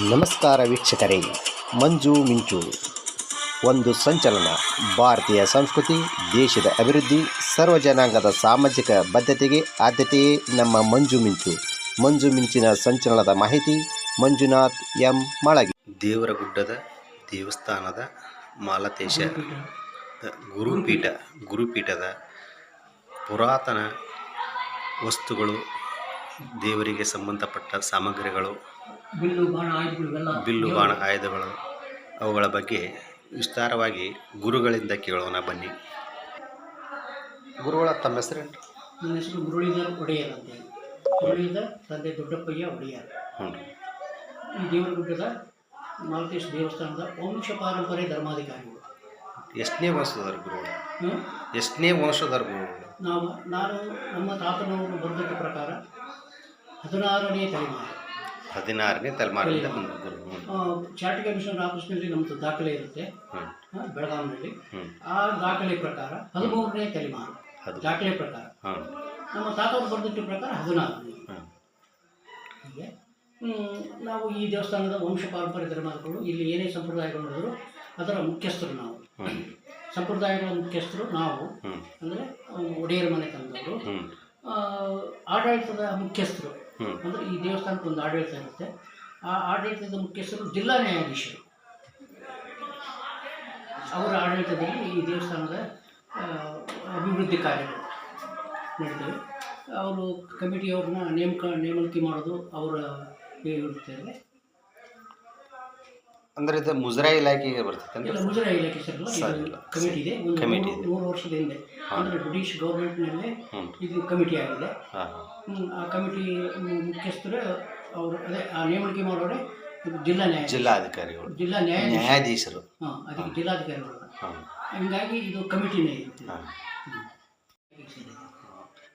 ನಮಸ್ಕಾರ ವೀಕ್ಷಕರೇ, ಮಂಜು ಮಿಂಚು. ಒಂದು ಸಂಚಲನ, ಭಾರತೀಯ ಸಂಸ್ಕೃತಿ, ದೇಶದ ಅಭಿವೃದ್ಧಿ ಸರ್ವಜನಾಂಗದ ಸಾಮಾಜಿಕ ಬದ್ಧತೆಗೆ ಆದ್ಯತೆಯೇ ನಮ್ಮ ಮಂಜು ಮಿಂಚು. ಮಂಜು ಮಿಂಚಿನ ಸಂಚಲನದ ಮಾಹಿತಿ, ಮಂಜುನಾಥ್ ಎಂ. ಮಳಗಿ. ದೇವರಗುಡ್ಡದ ದೇವಸ್ಥಾನದ ಮಾಲತೇಶ ಗುರುಪೀಠ, ಗುರುಪೀಠದ ಪುರಾತನ ವಸ್ತುಗಳು, ದೇವರಿಗೆ ಸಂಬಂಧಪಟ್ಟ ಸಾಮಗ್ರಿಗಳು ಬಿಲ್ಲು ಬಾಣ ಆಯುಧಗಳು ಇವೆಲ್ಲ ಬಿಲ್ಲು ಬಾಣ ಆಯುಧಗಳು. ಅವುಗಳ ಬಗ್ಗೆ ವಿಸ್ತಾರವಾಗಿ ಗುರುಗಳಿಂದ ಕೇಳೋಣ ಬನ್ನಿ. ಗುರುಗಳ ತಮ್ಮ ಹೆಸರೇನು? ನನ್ನ ಹೆಸರು ಮುರುಳಿಧರ್ ಒಡೆಯರ್ ಅಂತೇಳಿ ಮುರಳೀಧರ್ ತಂದೆ ದೊಡ್ಡಪ್ಪಯ್ಯ ಒಡೆಯರ್. ಹ್ಞೂ ಈ ದೇವರಗುಡ್ಡದ ಮಾಲತೇಶ್ ದೇವಸ್ಥಾನದ ವಂಶ ಪಾರಂಪರ್ಯ ಧರ್ಮಾಧಿಕಾರಿಗಳು. ಎಷ್ಟನೇ ವಂಶದವರು ಗುರುಗಳು? ಎಷ್ಟನೇ ವಂಶದವರು ಗುರುಗಳು? ನಾವು ನಾನು ನಮ್ಮ ತಾತನವರು ಬರೆದಿದ್ದ ಪ್ರಕಾರ ಹದಿನಾರನೇ ತಲೆಮಾರು. ಹದಿನಾರನೇ ತಲೆಮಾರಿಂದ ಬಂದ ಕಮಿಷನ್ ಆಫೀಸ್ನಲ್ಲಿ ನಮ್ಮದು ದಾಖಲೆ ಇರುತ್ತೆ. ಬೆಳಗಾವಿನಲ್ಲಿ ಆ ದಾಖಲೆ ಪ್ರಕಾರ ಹದಿಮೂರನೇ ತಲೆಮಾರು. ದಾಖಲೆ ಪ್ರಕಾರ. ನಮ್ಮ ತಾತವ್ರು ಬರೆದಿಟ್ಟ ಪ್ರಕಾರ ಹದಿನಾರನೇ ಹಾಂ. ಹೀಗೆ. ನಾವು ಈ ದೇವಸ್ಥಾನದ ವಂಶ ಪಾರಂಪರ್ಯ ಧರ್ಮಗಳು ಇಲ್ಲಿ ಏನೇ ಸಂಪ್ರದಾಯಗಳು ನೋಡಿದ್ರು ಅದರ ಮುಖ್ಯಸ್ಥರು ನಾವು. ಸಂಪ್ರದಾಯಗಳ ಮುಖ್ಯಸ್ಥರು ನಾವು. ಅಂದರೆ ಒಡೆಯರ ಮನೆ ತಂದವರು. ಆಡಳಿತದ ಮುಖ್ಯಸ್ಥರು. ಅಂದರೆ ಈ ದೇವಸ್ಥಾನಕ್ಕೆ ಒಂದು ಆಡಳಿತ ಇರುತ್ತೆ. ಆ ಆಡಳಿತದ ಮುಖ್ಯಸ್ಥರು ಜಿಲ್ಲಾ ನ್ಯಾಯಾಧೀಶರು. ಅವರ ಆಡಳಿತದಲ್ಲಿ ಈ ದೇವಸ್ಥಾನದ ಅಭಿವೃದ್ಧಿ ಕಾರ್ಯಗಳು ನಡೀತವೆ ಅವರು ಕಮಿಟಿಯವ್ರನ್ನ ನೇಮಕ ನೇಮಕಿ ಮಾಡೋದು ಅವರ ಇರುತ್ತದೆ ಅಂದ್ರೆ ಇದು ಮುಜರಾಯಿ ಇಲಾಖೆಗೆ ಬರ್ತೈತೆ ಮುಜರಾಯಿ ಇಲಾಖೆ ಸರ್ ಸರಿ, ಇಲ್ಲ. ಕಮಿಟಿ ಇದೆ. ಒಂದು ಕಮಿಟಿ ಮೂರು- ಇದೆ. ವರ್ಷದ ಹಿಂದೆ. ಅಂದರೆ ಬ್ರಿಟಿಷ್ ಗೌರ್ಮೆಂಟ್ನಲ್ಲೇ ಹ್ಞೂ ಇದು ಕಮಿಟಿ ಆಗಿದೆ. ಹಾಂ ಹಾಂ. ಹ್ಮ್, ಆ ಕಮಿಟಿ ಮುಖ್ಯಸ್ಥರು ಅವರು ಅದೇ ಆ ನೇಮಣಿಕೆ ಮಾಡೋರೆ ಇದು ಜಿಲ್ಲಾ ನ್ಯಾಯ ಜಿಲ್ಲಾಧಿಕಾರಿಗಳು. ಜಿಲ್ಲಾ ನ್ಯಾಯಾಧೀಶ ನ್ಯಾಯಾಧೀಶರು. ಹಾಂ ಅದಕ್ಕೆ ಜಿಲ್ಲಾಧಿಕಾರಿಗಳು. ಹಾಂ. ಹೀಗಾಗಿ ಇದು ಕಮಿಟಿನೇ ಇರುತ್ತೆ ಹಾಂ. ಹ್ಮ್.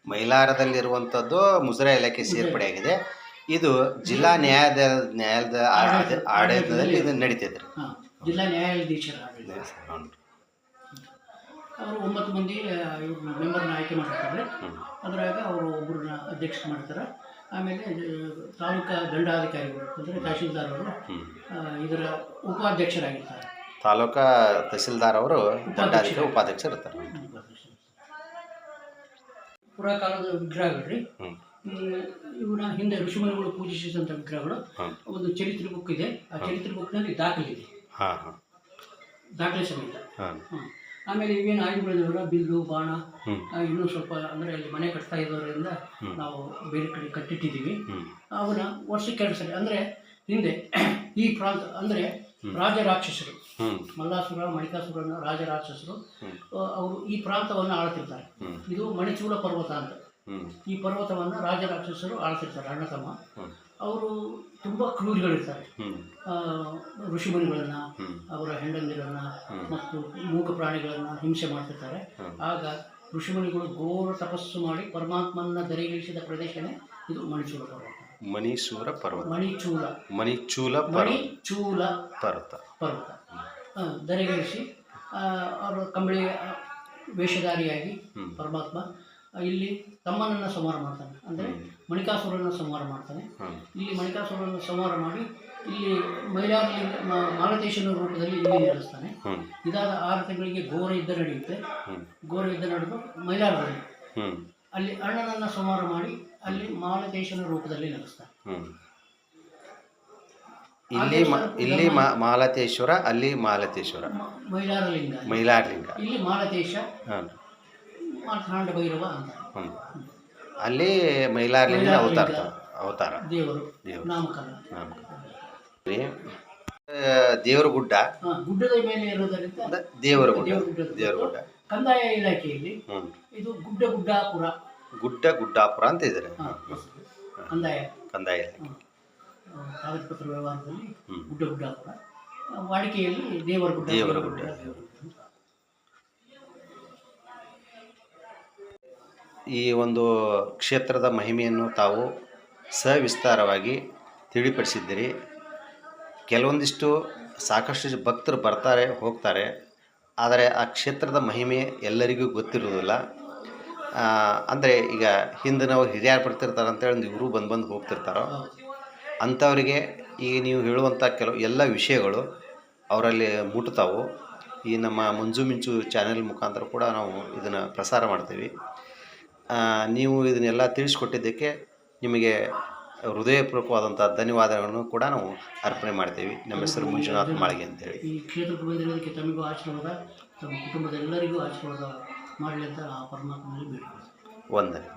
ಮೈಲಾರದಲ್ಲಿರುವಂಥದ್ದು ಮುಜರಾಯಿ ಇಲಾಖೆ ಸೇರ್ಪಡೆಯಾಗಿದೆ. ಇದು ಜಿಲ್ಲಾ ನ್ಯಾಯಾಲಯ ನ್ಯಾಯಾಲಯದ ಆಡಳಿತ- ಆಡಳಿತದಲ್ಲಿ ಇದು ನಡೀತೈತೆ ರೀ ಹಾಂ ಜಿಲ್ಲಾ ನ್ಯಾಯಾಧೀಶರ ಆಡಳಿತ. ಹ್ಞೂ ಅವರು ಒಂಬತ್ತು ಮಂದಿ ಇವ್ರು ಮೆಂಬರ್ನ ಆಯ್ಕೆ ಮಾಡಿರ್ತಾರೆ ಅದರಾಗ ಅವರು ಒಬ್ಬರನ್ನ ಅಧ್ಯಕ್ಷ ಮಾಡ್ತಾರೆ. ಆಮೇಲೆ ಆ, ತಾಲೂಕಾ ದಂಡಾಧಿಕಾರಿಗಳು ಅಂದರೆ ತಹಶೀಲ್ದಾರ್ ಅವರು ಆ, ಇದರ ಉಪಾಧ್ಯಕ್ಷರಾಗಿರ್ತಾರೆ. ತಾಲೂಕಾ ತಹಸೀಲ್ದಾರ್ ಅವರು ದಂಡಾಧಿಕಾರಿ ಉಪಾಧ್ಯಕ್ಷರು ಇರ್ತಾರೆ. ಪುರಾಕಾಲದ ವಿಗ್ರಹಗಳು ಹ್ಞೂ ಇವನ ಹಿಂದೆ ಋಷಿಮುನಿಗಳು ಪೂಜಿಸಿದಂಥ ವಿಗ್ರಹಗಳು ಒಂದು ಚರಿತ್ರೆ ಬುಕ್ ಇದೆ. ಆ ಚರಿತ್ರೆ ಬುಕ್ನಲ್ಲಿ ದಾಖಲೆ ಇದೆ ಹಾಂ ಹಾಂ. ದಾಖಲೆ ಸಮೇತ. ಆಮೇಲೆ ಇವೇನು ಆಯುಧಗಳಿದಾವಲ್ಲ ಬಿಲ್ಲು ಬಾಣ ಇನ್ನೂ ಸ್ವಲ್ಪ ಅಂದರೆ ಅಲ್ಲಿ ಮನೆ ಕಟ್ತಾ ಇರೋದ್ರಿಂದ ನಾವು ಬೇರೆ ಕಡೆ ಕಟ್ಟಿಟ್ಟಿದ್ದೀವಿ. ಅವನ ಅವನ್ನ ವರ್ಷಕ್ಕೆ ಎರಡು ಸರಿ. ಅಂದರೆ ಹಿಂದೆ ಈ ಪ್ರಾಂತ ಅಂದರೆ ರಾಜರಾಕ್ಷಸರು ರಾಕ್ಷಸರು. ಮಲ್ಲಾಸುರ ಮಣಿಕಾಸುರ ರಾಜರಾಕ್ಷಸರು ರಾಕ್ಷಸರು ಅವರು ಈ ಪ್ರಾಂತವನ್ನು ಆಳ್ತಿರ್ತಾರೆ ಇದು ಮಣಿಚೂಡ ಪರ್ವತ ಅಂತ. ಈ ಪರ್ವತವನ್ನು ರಾಜರಾಕ್ಷಸರು ಆಳ್ತಿರ್ತಾರೆ ಅಣ್ಣ ತಮ್ಮ ಅವರು ತುಂಬ ಕ್ರೂರಿಗಳಿರ್ತಾರೆ. ಋಷಿಮುನಿಗಳನ್ನು ಅವರ ಹೆಂಡಂದಿರನ್ನು ಮತ್ತು ಮೂಕ ಪ್ರಾಣಿಗಳನ್ನು ಹಿಂಸೆ ಮಾಡ್ತಿರ್ತಾರೆ. ಆಗ ಋಷಿಮುನಿಗಳು ಘೋರ ತಪಸ್ಸು ಮಾಡಿ ಪರಮಾತ್ಮನ ದರಿಗಿಳಿಸಿದ ಪ್ರದೇಶನೇ ಇದು ಮಣಿಚೂಲ ಪರ್ವತ. ಮಣಿಸೂರ ಪರ್ವತ. ಮಣಿಚೂಲ. ಮಣಿಚೂಲ ಮಣಿಚೂಲ ಪರ್ವತ. ಪರ್ವತ. ದರಿಗಿಳಿಸಿ ಅವರು ಕಂಬಳಿ ವೇಷಧಾರಿಯಾಗಿ ಪರಮಾತ್ಮ ಇಲ್ಲಿ ತಮ್ಮನನ್ನು ಸಂಹಾರ ಮಾಡ್ತಾನೆ. ಅಂದರೆ ಮಣಿಕಾಸುರನ ಸಂಹಾರ ಮಾಡ್ತಾನೆ. ಇಲ್ಲಿ ಮಣಿಕಾಸುರನ ಸಂಹಾರ ಮಾಡಿ ಇಲ್ಲಿ ಮೈಲಾರಲಿ ಮಾಲತೇಶನ ರೂಪದಲ್ಲಿ ಇಲ್ಲಿ ನೆಲೆಸ್ತಾನೆ. ಇದಾದ ಆರು ತಿಂಗಳಿಗೆ ಘೋರ ಯುದ್ಧ ನಡೆಯುತ್ತೆ. ಘೋರ ಯುದ್ಧ ನಡೆದು ಮೈಲಾರದಲ್ಲಿ. ಅಲ್ಲಿ ಅಣ್ಣನನ್ನು ಸಂಹಾರ ಮಾಡಿ ಅಲ್ಲಿ ಮಾಲತೇಶನ ರೂಪದಲ್ಲಿ ನಡೆಸ್ತಾನೆ ಇಲ್ಲಿ ಇಲ್ಲಿ ಮಾಲತೇಶ್ವರ ಅಲ್ಲಿ ಮಾಲತೇಶ್ವರ. ಲಿಂಗ ಮೈಲಾರಲಿಂಗ. ಮೈಲಾರಲಿಂಗ. ಇಲ್ಲಿ ಮಾಲತೇಶ ಮಾರ್ತಾಂಡ ಭೈರವ ಅಂತ. ಹ್ಞೂ ಅಲ್ಲಿ ಮೈಲಾರ್ಲಿಂದ ಅವತಾರ ಅವತಾರ. ದೇವರು ದೇವರು. ನಾಮಕರಣ. ನಾಮಕರಣ. ದೇವರ ಗುಡ್ಡ. ಗುಡ್ಡದ ಮೇಲೆ ಇರೋದರಿಂದ ದೇವರ ಗುಡ್ಡ. ದೇವರ ಗುಡ್ಡ. ಕಂದಾಯ ಇಲಾಖೆಯಲ್ಲಿ ಇದು ಗುಡ್ಡ ಗುಡ್ಡಾಪುರ. ಗುಡ್ಡ ಗುಡ್ಡಾಪುರ ಅಂತ ಇದ್ದಾರೆ. ಕಂದಾಯ. ಕಂದಾಯ ಕಾಗದ ಪತ್ರ ವ್ಯವಹಾರದಲ್ಲಿ. ಗುಡ್ಡ ಗುಡ್ಡಾಪುರ. ವಾಡಿಕೆಯಲ್ಲಿ ದೇವರ ಗುಡ್ಡ. ದೇವರ ಗುಡ್ಡ. ಈ ಒಂದು ಕ್ಷೇತ್ರದ ಮಹಿಮೆಯನ್ನು ತಾವು ಸವಿಸ್ತಾರವಾಗಿ ತಿಳಿಪಡಿಸಿದ್ದೀರಿ. ಕೆಲವೊಂದಿಷ್ಟು ಸಾಕಷ್ಟು ಭಕ್ತರು ಬರ್ತಾರೆ, ಹೋಗ್ತಾರೆ. ಆದರೆ ಆ ಕ್ಷೇತ್ರದ ಮಹಿಮೆ ಎಲ್ಲರಿಗೂ ಗೊತ್ತಿರೋದಿಲ್ಲ ಅಂದರೆ ಈಗ ಹಿಂದೆ ನಾವು ಹಿರಿಯರು ಬರ್ತಿರ್ತಾರೆ ಅಂತೇಳಿ ಒಂದು ಇವರು ಬಂದು ಬಂದು ಹೋಗ್ತಿರ್ತಾರೋ. ಅಂಥವರಿಗೆ ಈಗ ನೀವು ಹೇಳುವಂಥ ಕೆಲವು ಎಲ್ಲ ವಿಷಯಗಳು ಅವರಲ್ಲಿ ಮುಟ್ತಾವು. ಈ ನಮ್ಮ ಮುಂಜು ಮಿಂಚು ಚಾನೆಲ್ ಮುಖಾಂತರ ಕೂಡ ನಾವು ಇದನ್ನು ಪ್ರಸಾರ ಮಾಡ್ತೀವಿ. ನೀವು ಇದನ್ನೆಲ್ಲ ತಿಳಿಸ್ಕೊಟ್ಟಿದ್ದಕ್ಕೆ ನಿಮಗೆ ಹೃದಯಪೂರ್ವಕವಾದಂಥ ಧನ್ಯವಾದಗಳನ್ನು ಕೂಡ ನಾವು ಅರ್ಪಣೆ ಮಾಡ್ತೀವಿ. ನಮ್ಮ ಹೆಸರು ಮಂಜುನಾಥ್ ಮಾಳಿಗೆ ಅಂತೇಳಿ. ಈ ಕ್ಷೇತ್ರಕ್ಕೆ ಬಂದಿರೋದಕ್ಕೆ ತಮಗೂ ಆಶೀರ್ವಾದ ತಮ್ಮ ಕುಟುಂಬದ ಎಲ್ಲರಿಗೂ ಆಶೀರ್ವಾದ ಮಾಡಲಿ ಅಂತ ಆ ಪರಮಾತ್ಮನಲ್ಲಿ ಬೇಡಿಕೊಳ್ಳಿ ವಂದನೆ.